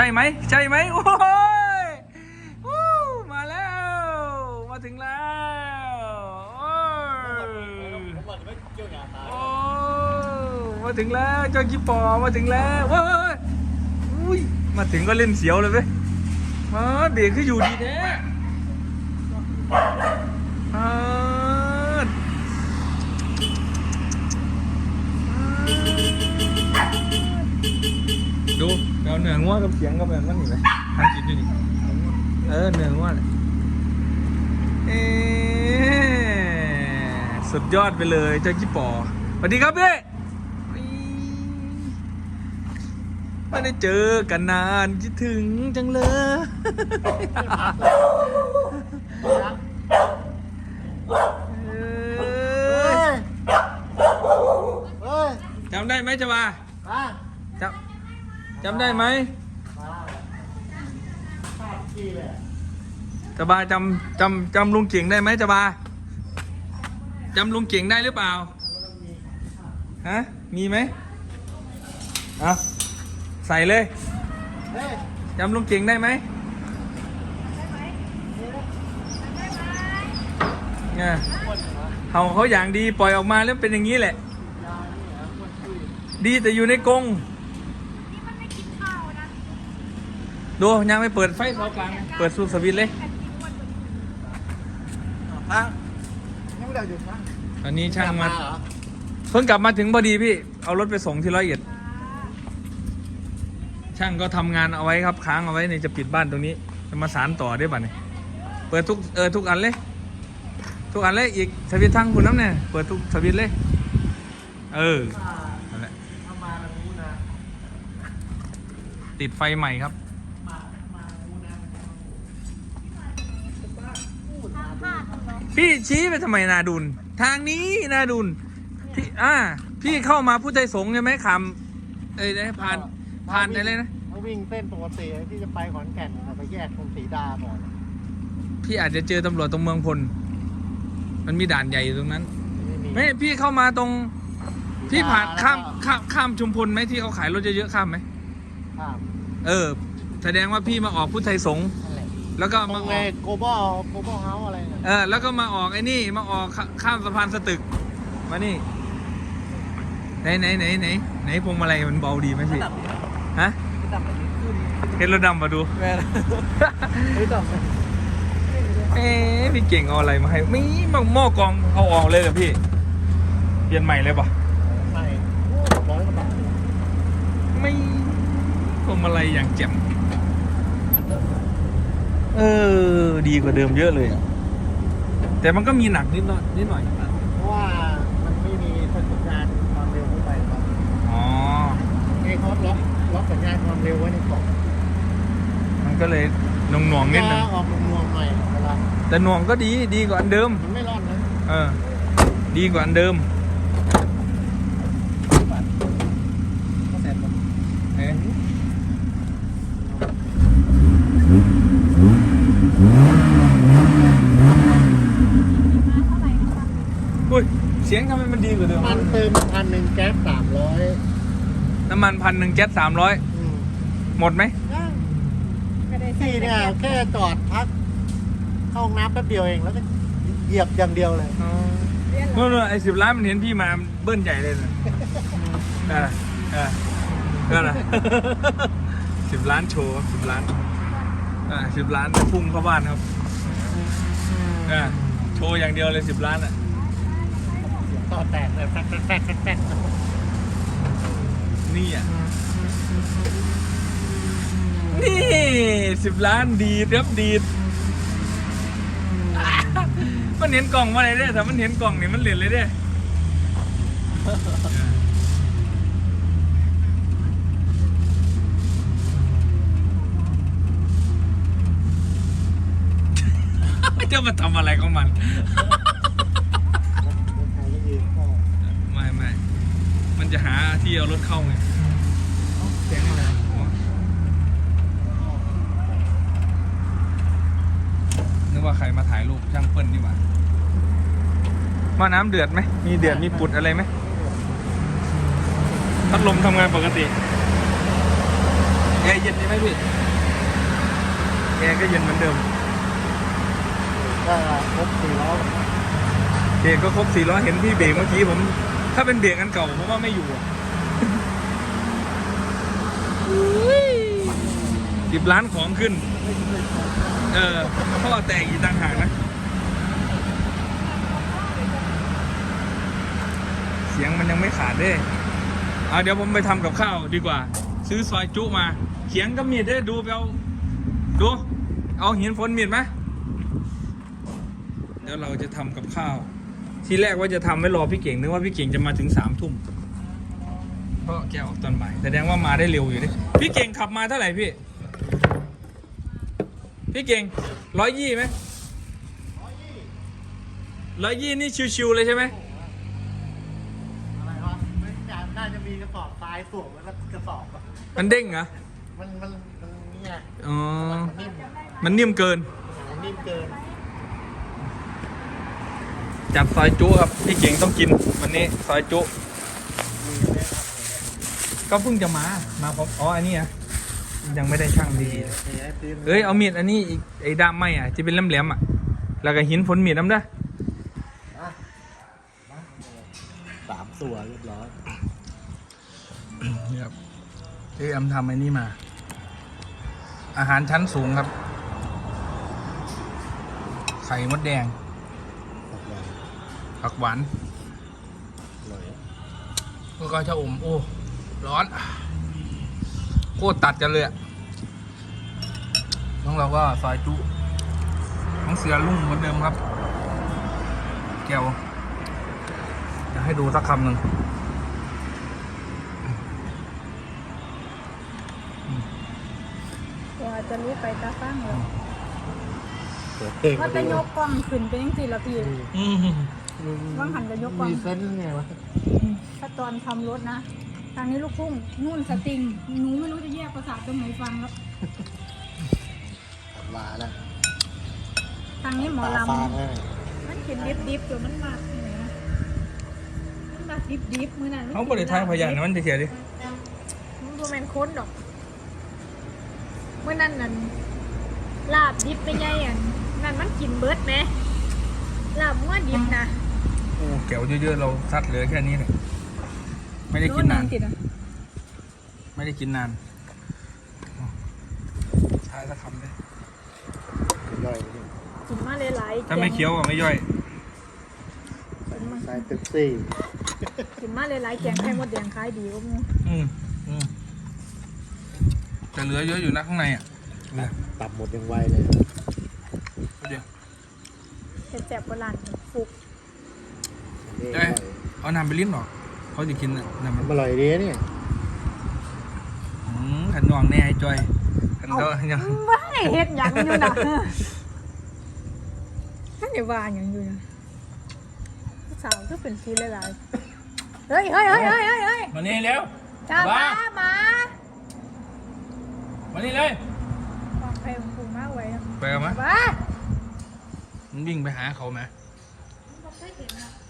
ช่ไหมใช่ไหมโอ้ยมาแล้ว มาถึงแล้วโอ้มาถึงแล้วเจ้ากิปอมาถึงแล้วว้ยอุ้ยมาถึงก็เล่นเสียวเลยเว้ยมาเบรกคืออยู่ดีแท้ เอาเหนืองัวกับเสียงกับแบบนั้นนี่เลยทางกินอยู่นี่เออเหนืองัวเลยเอ๊ะสุดยอดไปเลยเจ้ากิ๊ปปอสวัสดีครับพี่ไม่ได้เจอกันนานคิดถึงจังเลยเอ้เฮ้ยยเฮ้ยจำได้ไหมจะมามา จำได้ไหมจะบาจำจำจำลุงเก่งได้ไหมจะบาจำลุงเก่งได้หรือเปล่าฮะมีไหมเอาใส่เลยจำลุงเก่งได้ไหมเนี่ยเขาเขาอย่างดีปล่อยออกมาแล้วเป็นอย่างนี้แหละ ดีแต่อยู่ในกรง ดูยังไม่เปิดไฟเสากลางเปิดสูบสวิตช์เลยพังยังไม่ได้หยุดพังตอนนี้ช่างมาเหรอเพิ่งกลับมาถึงพอดีพี่ เอารถไปส่งที่ร้อยเอ็ดช่างก็ทำงานเอาไว้ครับค้างเอาไว้ในจะปิดบ้านตรงนี้ จะมาสารต่อได้ป่ะเนี่ยเปิดทุกเออทุกอันเลย ทุกอันเลยอีกสวิตช์ทั้งคุณน้ำเนี่ยเปิดทุกสวิตช์เลย เออนั่นแหละถ้ามาแล้วรู้นะติดไฟใหม่ครับ มามารู้นะ พี่ชี้ไปทำไมนาดุลทางนี้นาดุลพี่อ่าพี่เข้ามาผู้ใจสงฆ์ใช่ไหมคำเอ้ยได้ผ่านผ่านอะไรนะเขาวิ่งเส้นปกติที่จะไปขอนแก่นเอาไปแยกตรงสีดาก่อนพี่อาจจะเจอตำรวจตรงเมืองพล มันมีด่านใหญ่อยู่ตรงนั้นไม่มีไม่พี่เข้ามาตรง พี่ผ่านข้ามข้ามข้ามชุมพลไหมที่เขาขายรถเยอะๆข้ามไหมข้าม เออ แสดงว่าพี่มาออกพุทธไทยสงฆ์นั่น แหละแล้วก็ตรมางอเลอกยโกบอลโกบอลเฮาส์อะไรเนี่ยเออแล้วก็มาออกไอ้นี่มาออกข้าข้ามสะพานสตึก มานี่ไหนไหนไหนไหนไหนพวงมาลัยมันเบาดีไหมพี่ฮะเห็นรถดำมาดู แม่ไม่ต้องเอ๊ะพี่เก่งเอาอะไรมาให้มีมังหม้อกรองเอาออกเลยเหรอพี่ เปลี่ยนใหม่เลยปะไม่ร้อยกว่าบาทไม่พวงมาลัยอย่างแจ่ม เออ ดีกว่าเดิมเยอะเลยอะแต่มันก็มีหนักนิดหน่อยนิดหน่อยเพราะว่ามันไม่มีสัญญาณความเร็วเข้าไปครับอ๋อ ไอ้เขาล็อกล็อกสัญญาณความเร็วไว้ในกล่องมันก็เลยหน่วงหน่วงๆนิดนึงออกนวมๆหน่อยเวลาแต่หน่วงก็ดีดีกว่าอันเดิม มันไม่ร้อนนะ เออ ดีกว่าอันเดิม ก็แสบหมด เอ๊ะ อุ้ยเสียงทำไมมันดีกว่าเดิมมันเติมพันหนึ่งแก๊สสามร้อยน้ำมันพันหนึ่งแก๊สสามร้อยหมดไหมที่เนี่ยแค่จอดพักเข้าห้องน้ำแป๊บเดียวเองแล้วก็เหยียบอย่างเดียวเลยเมื่อไอ้สิบล้านมันเห็นพี่มาเบิ้ลใหญ่เลยนะนั่นน่ะเออนั่นน่ะสิบล้านโชว์สิบล้าน อ่าสิบล้านพุ่งเข้าบ้านครับอ่าโชว์อย่างเดียวเลยสิบล้านอะต่อแตกเลยแตกแตกแตกแตกนี่อะนี่สิบล้านดีดครับดีดมันเห็นกล่องมาเลยเด้แต่มันเห็นกล่องนี่มันเหรียญเลยเด้ จะมาทำอะไรของมันใครก็ยืนเข้าไม่ไม่มันจะหาที่เอารถเข้าไงเสียงอะไรนึกว่าใครมาถ่ายรูปช่างเปิ้ลนี่หว่าว่าน้ำเดือดไหมมีเดือดมีปุดอะไรไหมพัดลมทำงานปกติแอร์เย็นใช่ไหมพี่แอร์ก็เย็นเหมือนเดิม ก็ครบสี่ล้อเบรกก็ครบสี่ล้อเห็นพี่เบรกเมื่อกี้ผม ถ้าเป็นเบรกอันเก่าผมว่าไม่อยู่อะสิบล้านของขึ้น เออพ่อแตกอีกต่างหากนะ เสียงมันยังไม่ขาดเด้เอาเดี๋ยวผมไปทำกับข้าวดีกว่า ซื้อซอยจุมา เขียงก็มีดเด้ดูไปเอาดู เอาหินฝนมีดไหม เดี๋ยวเราจะทำกับข้าว ที่แรกว่าจะทำไว้รอพี่เก่งนึกว่าพี่เก่งจะมาถึงสามทุ่มเพราะแกออกตอนบ่ายแสดงว่ามาได้เร็วอยู่ดิพี่เก่งขับมาเท่าไหร่พี่ พี่เก่งร้อยยี่ไหมร้อยยี่นี่ชิวๆเลยใช่ไหมอะไรวะไม่น่าจะมีกระสอบทรายสวมแล้วก็กระสอบอะมันเด้งเหรอมันมันมันเนี่ยอ๋อมันนิ่มมันนิ่มเกินมันนิ่มเกิน จัดซอยจุครับพี่เก่งต้องกินวันนี้ซอยจุมีไหมครับก็เพิ่งจะมามาพร้อมอ๋ออันนี้อะยังไม่ได้ช่างดีเลยเฮ้ยไอติมเอ้ยเอามีดอันนี้อีกไอ้ด้ามไม้อะที่เป็นแหลมๆอะ แล้วก็หินฝนมีดน้ำเด้ออะมาสามตัวเรียบร้อยนี่ครับเอ้ยแอมทำไอ้นี่มา อาหารชั้นสูงครับ ไข่มดแดงออกมา ผักหวานอร่อยแล้วก็ชะอมโอ้ ร้อน โคตรตัดกันเลยอะน้องเราก็ซอยจุน้องเสือลุ่งเหมือนเดิมครับ แก้วจะให้ดูสักคำหนึ่งว่าจะรู้ไปตาฟังเลยเปิดเพลงว่าจะยกกล้องขึ้นเป็นยังสี่ละพี่ อืม ว่างหันจะยกกล้องมีเส้นไงวะถ้าตอนทำรถนะ ทางนี้ลูกพุ่งนู่นสติง หนูไม่รู้จะแยกภาษาตรงไหนฟังแล้วลาแล้วทางนี้หมอตาลำฟางเลยมันกินดิบดิบๆตัวมันมากเลยนะมันมากดิบดิบๆมือนั้นเขาบริทายพยานนะมันจะเสียดิมันดูแมนค้นดอกเมื่อนั้นนั่นลาบดิบไปไงอะนั่นมันกินเบิร์ดไหมลาบมั่วดิบนะ โอ้แก้วเยอะๆเราซัดเหลือแค่นี้เลยไม่ได้กินนานติดอะไม่ได้กินนานใช้สักคำเลยย่อยไปดิกินมาหลายๆถ้าไม่เคี้ยวก็ไม่ย่อยใส่ตึกซี่กินมาหลายๆแกงไข่มดแดงขายดีก็มูอืมอืมแต่เหลือเยอะอยู่นะข้างในอะเหลือตับหมดยังไวเลยเดี๋ยวเห็ดแสบโบราณฟุก เอ้ยเอาน้ำไปลิ้นหรอกเขาจะกินน่ะน้ำมันอร่อยดีนะเนี่ยอืมขันนองแน่ไอ้จอยขันก็ยังว้ายเห็ดหยังอยู่นะท่านอย่าว่าหยังอยู่นะผู้สาวก็เป็นซีหลายๆเฮ้ยเฮ้ยเฮ้ยเฮ้ยเฮ้ยเฮ้ยมานี่เร็วจ้ามามามานี่เลยวางไข่ของกูมากไว้นะไปเอามามามันวิ่งไปหาเขาไหม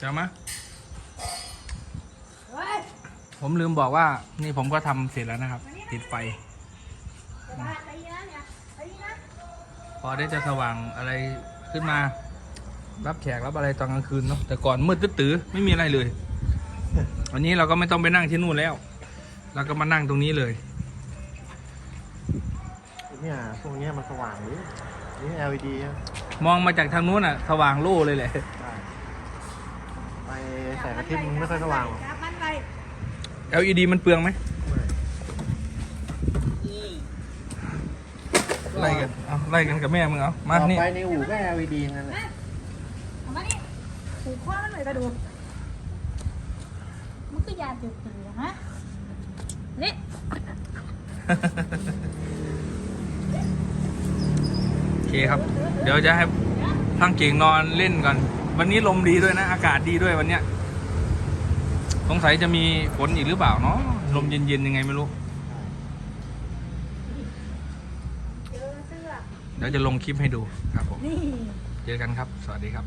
จะเอามาเฮ้ยผมลืมบอกว่า นี่ผมก็ทำเสร็จแล้วนะครับ ติดไฟมาไปนะเนี่ยไปนะพอได้จะสว่างอะไรขึ้นมา รับแขกรับอะไรตอนกลางคืนเนาะแต่ก่อนมืดตื้อๆไม่มีอะไรเลย วันนี้เราก็ไม่ต้องไปนั่งที่นู่นแล้ว เราก็มานั่งตรงนี้เลย เนี่ยพวกเนี้ยมันสว่างดินี่ LED ครับมองมาจากทางนู้นอะ สว่างโล่เลยแหละไปแส งอาทิตย์มันไม่ค่อยสว่างหรอกจับมันไป LED มันเปลืองไหมไล่กันเอาไล่กันกับแม่มึงเอามา ต่อนี่ ไปในอู่ก็ LED นั่นแหละเอามานี่ผูกข้อมันหน่อยกระดูกมันก็ยาเจ็บตัวฮะนี่โอเคครับ เดี๋ยวจะให้พังเก่งนอนเล่นก่อน วันนี้ลมดีด้วยนะ อากาศดีด้วยวันเนี้ย สงสัยจะมีฝนอีกหรือเปล่าเนาะลมเย็นๆยังไงไม่รู้เจอเสื้อเดี๋ยวจะลงคลิปให้ดูครับผมนี่ เจอกันครับ สวัสดีครับ